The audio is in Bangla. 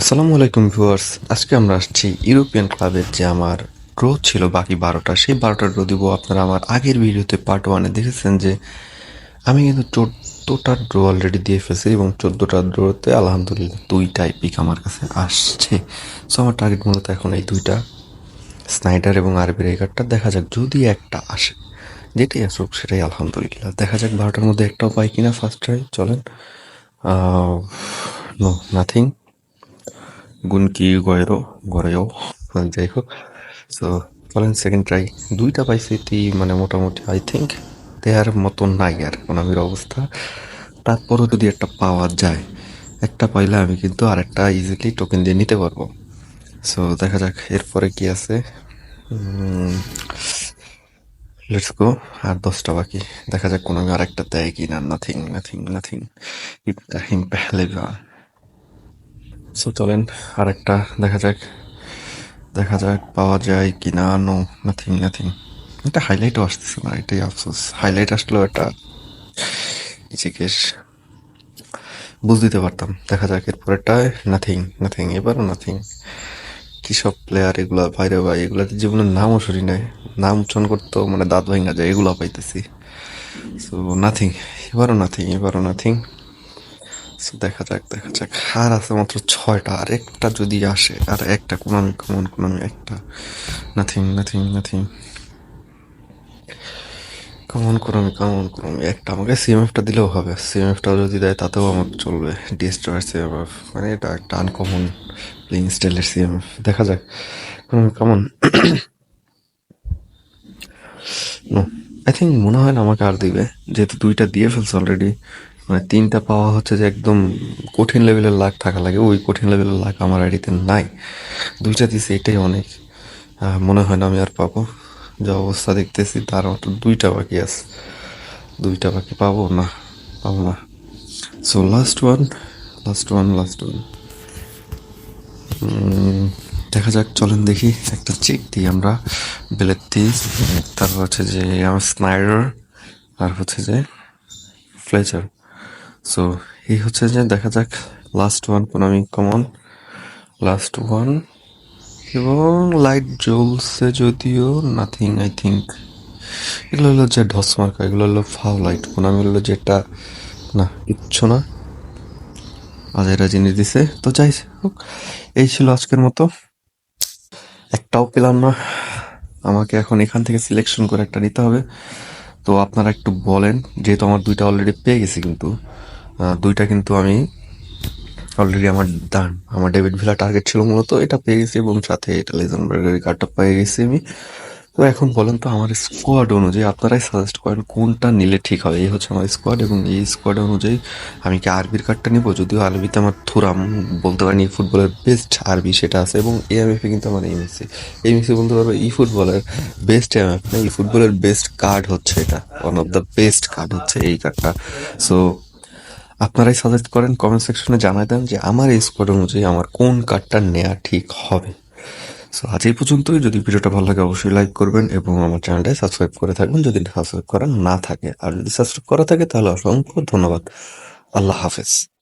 আসসালামু আলাইকুম ভিউয়ার্স, আজকে আমরা আসছি ইউরোপিয়ান ক্লাবের যে আমার ড্র ছিল বাকি বারোটা, সেই বারোটা ড্র দিব আপনারা আমার আগের ভিডিওতে পার্ট ওয়ানে দেখেছেন যে আমি কিন্তু চোদ্দোটা ড্র অলরেডি দিয়ে ফেলছি এবং চোদ্দোটা ড্রতে আলহামদুলিল্লাহ দুইটাই পিক আমার কাছে আসছে। সো আমার টার্গেট মূলত এখন এই দুইটা স্নাইডার এবং আরবি রেগারটা দেখা যাক, যদি একটা আসে, যেটাই আসুক, সেটাই আলহামদুলিল্লাহ। দেখা যাক, বারোটার মধ্যে একটাও পাই কিনা ফার্স্ট ট্রাই চলেন। নো নাথিং গুনকি গয়েরো গড়েও যাই হোক সো চলেন সেকেন্ড ট্রাই দুইটা পাইছি তি মানে মোটামুটি আই থিঙ্ক দেয়ার মতো নাই আর ইকোনমির অবস্থা। তারপরও যদি একটা পাওয়া যায়, একটা পাইলে আমি কিন্তু আর একটা ইজিলি টোকেন দিয়ে নিতে পারব। সো দেখা যাক এরপরে কি আছে। লেটস গো আর দশটা বাকি। দেখা যাক কোনো আর একটা দেয় কি না নাথিং নাথিং নাথিং ইব্রাহিম পেহলেগা সো চলেন আর একটা দেখা যাক দেখা যাক পাওয়া যায় কি না নো নাথিং নাথিং এটা হাইলাইটও আসতেছে না, এটাই আফসোস। হাইলাইট আসলেও একটা জিজ্ঞেস বুঝ দিতে পারতাম। দেখা যাক এরপরেরটায় নাথিং নাথিং এবারও নাথিং কি সব প্লেয়ার এগুলা ভাইরে ভাই, এগুলাতে জীবনের নামও শুনি নাই। নাম উচ্চারণ করতো মানে দাঁত ভাঙা যায়, এগুলো পাইতেছি। সো নাথিং এবারও নাথিং এবারও নাথিং দেখা যাক দেখা যাক। হার আছে মাত্র ছয়টা, আর একটা যদি আসে, আর একটা, কোনামি কমন কোনামি, একটা। Nothing nothing nothing common Konami common Konami, একটা। আমাকে সিএমএফটা দিলেও হবে। সিএমএফটা যদি দেয়, তাতেও আমার চলবে। ডিস্ট্রয়ার সিএমএফ মানে এটা একটা আনকমন প্লেইং স্টাইলের সিএমএফ দেখা যাক। Konami common no I think মনে হয় না আমাকে আর দিবে। যেহেতু দুইটা দিয়ে ফেলছে অলরেডি মানে তিনটা পাওয়া হচ্ছে যে একদম কঠিন লেভেলের লাখ থাকা লাগে। ওই কঠিন লেভেলের লাখ আমার আইডিতে নাই। দুইটা দিছে, এটাই অনেক। মনে হয় না আমি আর পাবো। যা অবস্থা দেখতেছি, তার মাত্র দুইটা বাকি আছে। দুইটা বাকি পাবো না পাবো না। So last one last one last one দেখা যাক, চলেন দেখি। একটা চেক দিই আমরা। বেলেত্তি তারপর হচ্ছে যে, আমার স্নাইডার আর হচ্ছে যে ফ্লেচার সো এই হচ্ছে যে দেখা যাক last one Konami common last one এবং লাইট জ্বলছে যদিও নাথিং আই থিঙ্ক এগুলো হলো যে ঢস মার্কা, এগুলো হলো ফাও লাইট কোনামি হলো যেটা, না, কিচ্ছু না। আজেরা জিনিস দিছে। তো যাই, হোক, এই ছিল আজকের মতো। একটাও পেলাম না। আমাকে এখন এখান থেকে সিলেকশন করে একটা নিতে হবে। তো আপনারা একটু বলেন, যেহেতু আমার দুইটা অলরেডি পেয়ে গেছি কিন্তু। দুইটা কিন্তু আমি অলরেডি আমার ডান আমার ডেভিড ভিলা টার্গেট ছিল মূলত, এটা পেয়ে গেছি এবং সাথে এটা লেজনবার্গের কার্ডটা পেয়ে গেছি আমি। তো এখন বলেন তো আমার স্কোয়াড অনুযায়ী, আপনারাই সাজেস্ট করেন কোনটা নিলে ঠিক হবে? এই হচ্ছে আমার স্কোয়াড এবং এই স্কোয়াড অনুযায়ী আমি কি আরবির কার্ডটা নিব? যদিও আরবিতে আমার থুরাম বলতে পারেন এই ফুটবলের বেস্ট আরবি সেটা আছে এবং এএমএফে কিন্তু আমার এমএসি এমএসি বলতে পারব ই ফুটবলের বেস্ট এমএফ এই ফুটবলের বেস্ট কার্ড হচ্ছে এটা। One of the best card হচ্ছে এই কার্ডটা সো আপনারাই সাজেস্ট করেন কমেন্ট সেকশনে জানাই দেন যে আমার এই স্কোয়াড অনুযায়ী আমার কোন কার্ডটা নেওয়া ঠিক হবে। সো আজ এই পর্যন্তই। যদি ভিডিওটা ভালো লাগে, অবশ্যই লাইক করবেন এবং আমার চ্যানেলটাই সাবস্ক্রাইব করে থাকবেন। যদি সাবস্ক্রাইব করা না থাকে, আর যদি সাবস্ক্রাইব করা থাকে, তাহলে অসংখ্য ধন্যবাদ। আল্লাহ হাফেজ।